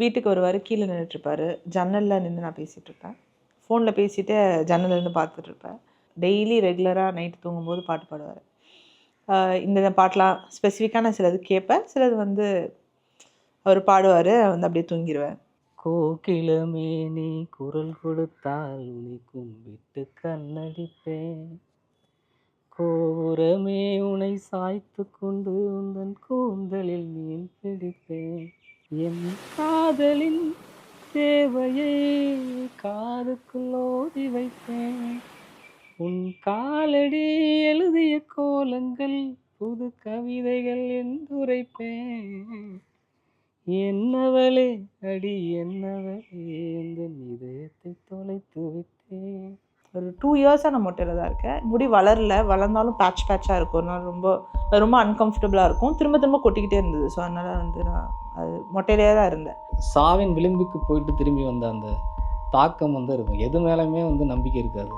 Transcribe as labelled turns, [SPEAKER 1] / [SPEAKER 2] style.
[SPEAKER 1] வீட்டுக்கு வருவார் கீழே நின்றுட்டுருப்பாரு ஜன்னலில் நின்று நான் பேசிகிட்ருப்பேன் ஃபோனில் பேசிட்டு ஜன்னலில் இருந்து பார்த்துட்ருப்பேன் டெய்லி ரெகுலராக நைட்டு தூங்கும்போது பாட்டு பாடுவார். இந்த பாட்டெலாம் ஸ்பெசிஃபிக்கான சிலது கேட்பேன். சிலது வந்து அவர் பாடுவார் வந்து அப்படியே தூங்கிடுவேன்
[SPEAKER 2] கோகிலமே நீ குரல் கொடுத்தால் உனி கும்பிட்டு கண்ணடிப்பேன். கோபுரமே உனை சாய்த்து கொண்டு உந்தன் கூந்தலில் மீன் பிடிப்பேன். என் காதலின் தேவையை காதுக்குள் ஓதி வைப்பேன். உன் காலடி எழுதிய கோலங்கள் புது கவிதைகள் என்றுரைப்பேன். என்னவளே அடி என்னவளே இந்த இதயத்தை தொலைத்து விட்டேன்.
[SPEAKER 1] ஒரு டூ இயர்ஸாக நான் மொட்டையில் தான் இருக்கேன் முடி வளரல வளர்ந்தாலும் பேட்ச் பேட்சாக இருக்கும். ஒரு நாள் ரொம்ப ரொம்ப அன்கம்ஃபர்டபுளாக இருக்கும். திரும்ப திரும்ப கொட்டிக்கிட்டே இருந்தது. ஸோ அதனால் வந்து நான் அது மொட்டையிலே தான் இருந்தேன்.
[SPEAKER 2] சாவின் விளிம்புக்கு போயிட்டு திரும்பி வந்த அந்த தாக்கம் வந்து இருக்கும். எது மேலேயுமே வந்து நம்பிக்கை இருக்காது.